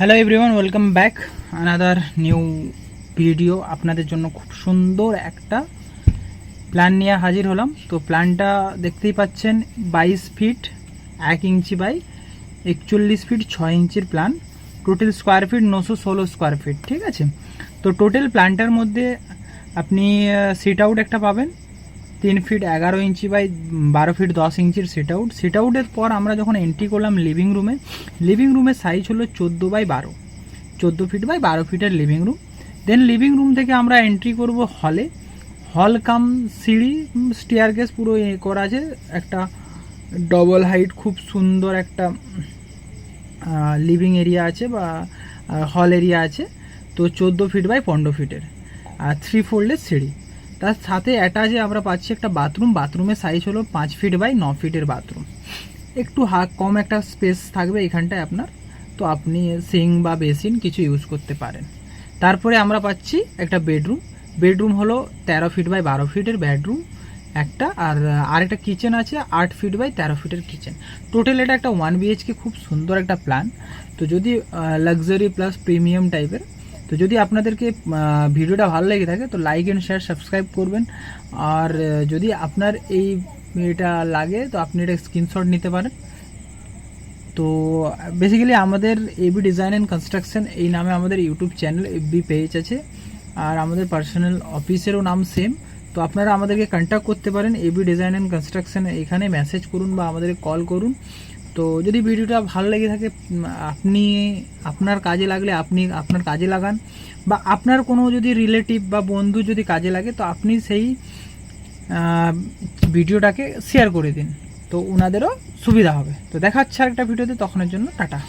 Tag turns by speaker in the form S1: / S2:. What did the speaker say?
S1: Hello everyone welcome back another new video আপনাদের জন্য খুব সুন্দর একটা প্ল্যান নিয়ে হাজির হলাম। তো প্ল্যানটা দেখতেই পাচ্ছেন, বাইশ ফিট এক ইঞ্চি বাই একচল্লিশ ফিট ছয় ইঞ্চির প্ল্যান টোটাল স্কোয়ার ফিট নশো ষোলো স্কোয়ার ফিট ঠিক আছে? তো টোটাল প্ল্যানটার মধ্যে আপনি সিট আউট একটা পাবেন। তিন ফিট এগারো ইঞ্চি বাই বারো ফিট দশ ইঞ্চির সিট আউট সিট আউটের পর আমরা যখন এন্ট্রি করলাম লিভিং রুমে লিভিং রুমের সাইজ হলো চোদ্দ বাই বারো। চোদ্দ ফিট বাই বারো ফিটের living room then living room থেকে আমরা এন্ট্রি করব হলে হল কাম সিঁড়ি স্টিয়ার গেস পুরো এ করা আছে। একটা ডবল হাইট খুব সুন্দর একটা লিভিং এরিয়া আছে বা হল এরিয়া আছে। তো চোদ্দ ফিট বাই পনেরো ফিটের আর থ্রি ফোল্ডের সিঁড়ি। তার সাথে অ্যাটাচে আমরা পাচ্ছি একটা বাথরুম বাথরুমের সাইজ হলো পাঁচ ফিট বাই ন ফিটের বাথরুম একটু হা কম একটা স্পেস থাকবে এখানটায় আপনার। তো আপনি সিং বা বেসিন কিছু ইউজ করতে পারেন। তারপরে আমরা পাচ্ছি একটা বেডরুম বেডরুম হলো তেরো ফিট বাই বারো ফিটের বেডরুম একটা। আর আরেকটা কিচেন আছে আট ফিট বাই তেরো ফিটের কিচেন টোটাল এটা একটা ওয়ান বিএইচকে খুব সুন্দর একটা প্ল্যান তো যদি লাক্সারি প্লাস প্রিমিয়াম টাইপের তো যদি আপনাদেরকে ভিডিওটা ভালো লেগে থাকে, তো লাইক অ্যান্ড শেয়ার সাবস্ক্রাইব করবেন। আর যদি আপনার এই এটা লাগে, তো আপনি এটা স্ক্রিনশট নিতে পারেন। তো বেসিক্যালি আমাদের এবি ডিজাইন অ্যান্ড কনস্ট্রাকশন এই নামে আমাদের ইউটিউব চ্যানেল এফবি পেজ আছে। আর আমাদের পার্সোনাল অফিসেরও নাম সেম তো আপনারা আমাদেরকে কন্ট্যাক্ট করতে পারেন A B design and construction এখানে মেসেজ করুন বা আমাদেরকে কল করুন। তো যদি ভিডিওটা ভালো লেগে থাকে আপনি, আপনার কাজে লাগলে আপনি, আপনার কাজে লাগান। বা আপনার কোনো যদি রিলেটিভ বা বন্ধু যদি কাজে লাগে, তো আপনি সেই ভিডিওটাকে শেয়ার করে দিন। তো ওনাদেরও সুবিধা হবে। তো দেখা হচ্ছে আরেকটা ভিডিওতে, তখনের জন্য টাটা।